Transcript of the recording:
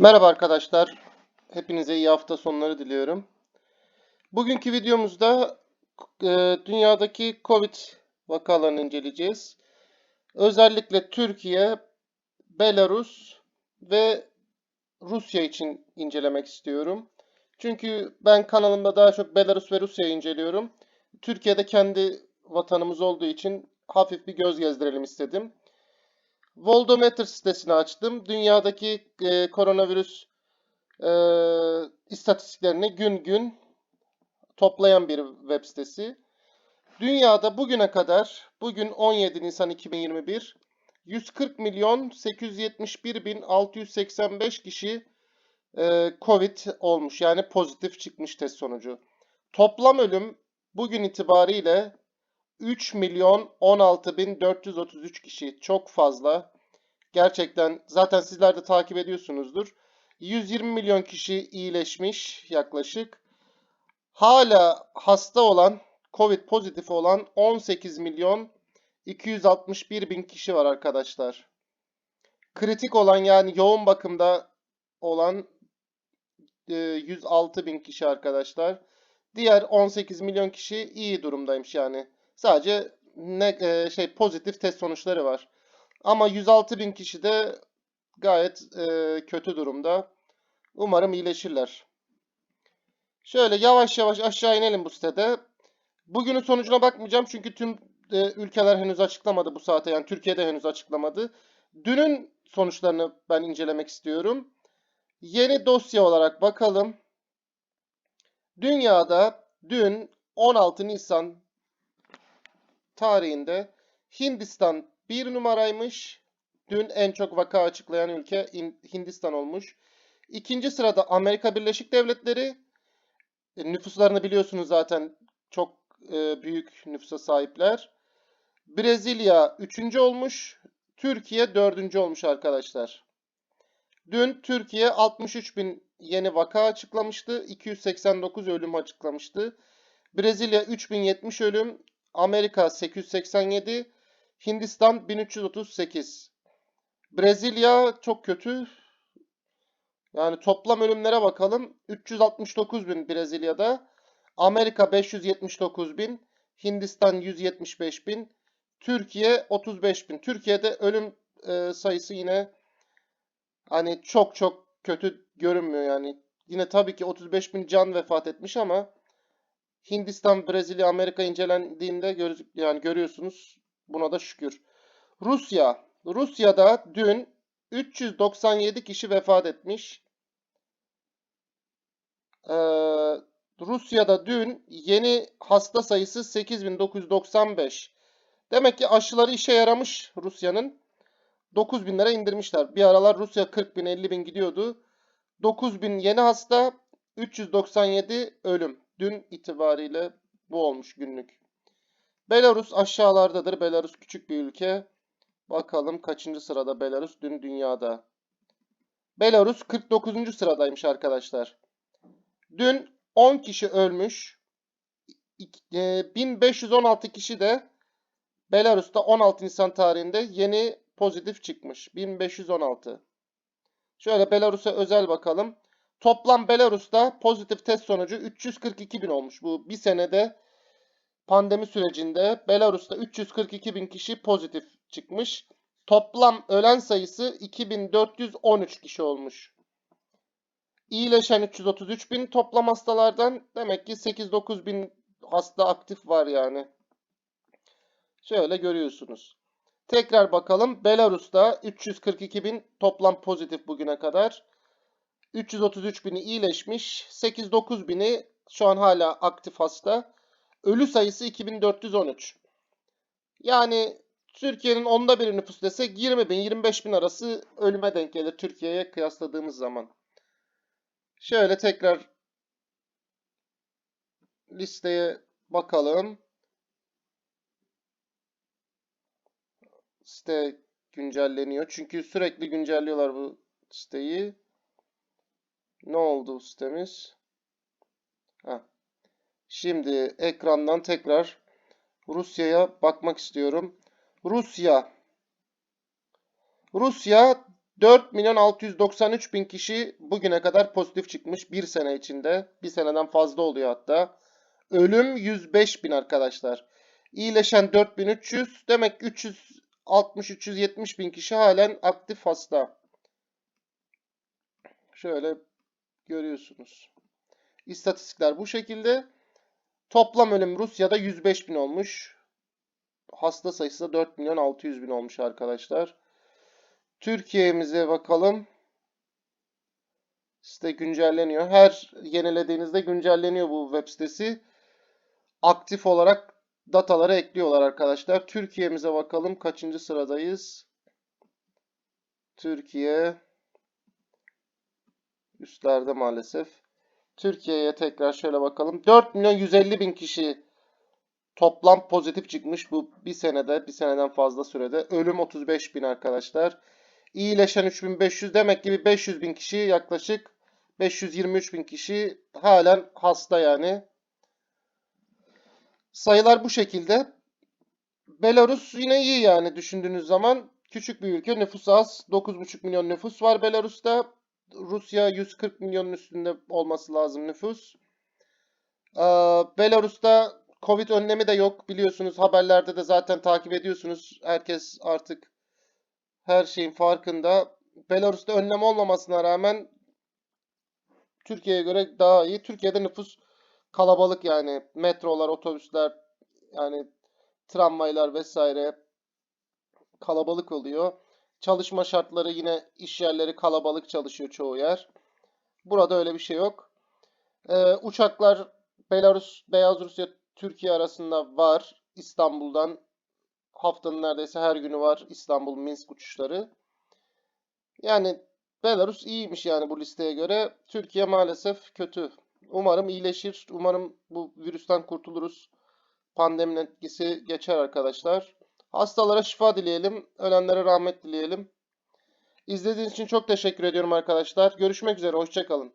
Merhaba arkadaşlar. Hepinize iyi hafta sonları diliyorum. Bugünkü videomuzda e, dünyadaki Covid vakalarını inceleyeceğiz. Özellikle Türkiye, Belarus ve Rusya için incelemek istiyorum. Çünkü ben kanalımda daha çok Belarus ve Rusya'yı inceliyorum. Türkiye'de kendi vatanımız olduğu için hafif bir göz gezdirelim istedim. Voldometer sitesini açtım. Dünyadaki e, koronavirüs e, istatistiklerini gün gün toplayan bir web sitesi. Dünyada bugüne kadar, bugün 17 Nisan 2021, 140 milyon 871 bin 685 kişi e, Covid olmuş. Yani pozitif çıkmış test sonucu. Toplam ölüm bugün itibariyle 3 milyon 16 bin 433 kişi. Çok fazla. Gerçekten zaten sizler de takip ediyorsunuzdur. 120 milyon kişi iyileşmiş yaklaşık. Hala hasta olan, Covid pozitif olan 18 milyon 261 bin kişi var arkadaşlar. Kritik olan yani yoğun bakımda olan e, 106 bin kişi arkadaşlar. Diğer 18 milyon kişi iyi durumdaymış yani. Sadece ne e, şey pozitif test sonuçları var. Ama 106 bin kişi de gayet e, kötü durumda. Umarım iyileşirler. Şöyle yavaş yavaş aşağı inelim bu sitede. Bugünün sonucuna bakmayacağım çünkü tüm e, ülkeler henüz açıklamadı bu saate. Yani Türkiye'de henüz açıklamadı. Dünün sonuçlarını ben incelemek istiyorum. Yeni dosya olarak bakalım. Dünyada dün 16 Nisan tarihinde Hindistan bir numaraymış. Dün en çok vaka açıklayan ülke Hindistan olmuş. İkinci sırada Amerika Birleşik Devletleri. E, nüfuslarını biliyorsunuz zaten çok e, büyük nüfusa sahipler. Brezilya üçüncü olmuş. Türkiye dördüncü olmuş arkadaşlar. Dün Türkiye 63 bin yeni vaka açıklamıştı. 289 ölüm açıklamıştı. Brezilya 3070 ölüm. Amerika 887. Hindistan 1338. Brezilya çok kötü. Yani toplam ölümlere bakalım. 369 bin Brezilya'da. Amerika 579 bin. Hindistan 175 bin. Türkiye 35 bin. Türkiye'de ölüm e, sayısı yine hani çok çok kötü görünmüyor yani. Yine tabii ki 35 bin can vefat etmiş ama Hindistan, Brezilya, Amerika incelendiğinde gör, yani görüyorsunuz Buna da şükür. Rusya. Rusya'da dün 397 kişi vefat etmiş. Ee, Rusya'da dün yeni hasta sayısı 8995. Demek ki aşıları işe yaramış Rusya'nın. 9000'lere indirmişler. Bir aralar Rusya 40 bin 50 bin gidiyordu. 9000 yeni hasta 397 ölüm. Dün itibariyle bu olmuş günlük. Belarus aşağılardadır. Belarus küçük bir ülke. Bakalım kaçıncı sırada Belarus dün dünyada. Belarus 49. sıradaymış arkadaşlar. Dün 10 kişi ölmüş. 1516 e, kişi de Belarus'ta 16 Nisan tarihinde yeni pozitif çıkmış. 1516. Şöyle Belarus'a özel bakalım. Toplam Belarus'ta pozitif test sonucu 342 bin olmuş. Bu bir senede pandemi sürecinde Belarus'ta 342 bin kişi pozitif çıkmış. Toplam ölen sayısı 2413 kişi olmuş. İyileşen 333 bin toplam hastalardan demek ki 8-9 bin hasta aktif var yani. Şöyle görüyorsunuz. Tekrar bakalım. Belarus'ta 342 bin toplam pozitif bugüne kadar. 333 bini iyileşmiş. 8-9 bini şu an hala aktif hasta. Ölü sayısı 2413. Yani Türkiye'nin onda biri nüfus desek 20 bin 25 bin arası ölüme denk gelir Türkiye'ye kıyasladığımız zaman. Şöyle tekrar listeye bakalım. Site güncelleniyor. Çünkü sürekli güncelliyorlar bu siteyi. Ne oldu sitemiz? Ha. Şimdi ekrandan tekrar Rusya'ya bakmak istiyorum. Rusya. Rusya 4 milyon 693 bin kişi bugüne kadar pozitif çıkmış bir sene içinde. Bir seneden fazla oluyor hatta. Ölüm 105 bin arkadaşlar. İyileşen 4300. Demek 360-370 bin kişi halen aktif hasta. Şöyle görüyorsunuz. İstatistikler bu şekilde. Toplam ölüm Rusya'da 105 bin olmuş. Hasta sayısı da 4 milyon 600 bin olmuş arkadaşlar. Türkiye'mize bakalım. Site güncelleniyor. Her yenilediğinizde güncelleniyor bu web sitesi. Aktif olarak dataları ekliyorlar arkadaşlar. Türkiye'mize bakalım. Kaçıncı sıradayız? Türkiye üstlerde maalesef. Türkiye'ye tekrar şöyle bakalım. 4 milyon 150 bin kişi toplam pozitif çıkmış bu bir senede, bir seneden fazla sürede. Ölüm 35 bin arkadaşlar. İyileşen 3500 demek gibi 500 bin kişi yaklaşık 523 bin kişi halen hasta yani. Sayılar bu şekilde. Belarus yine iyi yani düşündüğünüz zaman. Küçük bir ülke. Nüfus az. 9,5 milyon nüfus var Belarus'ta. Rusya 140 milyonun üstünde olması lazım nüfus. Ee, Belarus'ta Covid önlemi de yok. Biliyorsunuz haberlerde de zaten takip ediyorsunuz. Herkes artık her şeyin farkında. Belarus'ta önlem olmamasına rağmen Türkiye'ye göre daha iyi. Türkiye'de nüfus kalabalık yani. Metrolar, otobüsler, yani tramvaylar vesaire kalabalık oluyor. Çalışma şartları yine iş yerleri kalabalık çalışıyor çoğu yer. Burada öyle bir şey yok. Ee, uçaklar Belarus, Beyaz Rusya, Türkiye arasında var. İstanbul'dan haftanın neredeyse her günü var İstanbul Minsk uçuşları. Yani Belarus iyiymiş yani bu listeye göre. Türkiye maalesef kötü. Umarım iyileşir. Umarım bu virüsten kurtuluruz. Pandeminin etkisi geçer arkadaşlar. Hastalara şifa dileyelim. Ölenlere rahmet dileyelim. İzlediğiniz için çok teşekkür ediyorum arkadaşlar. Görüşmek üzere. Hoşçakalın.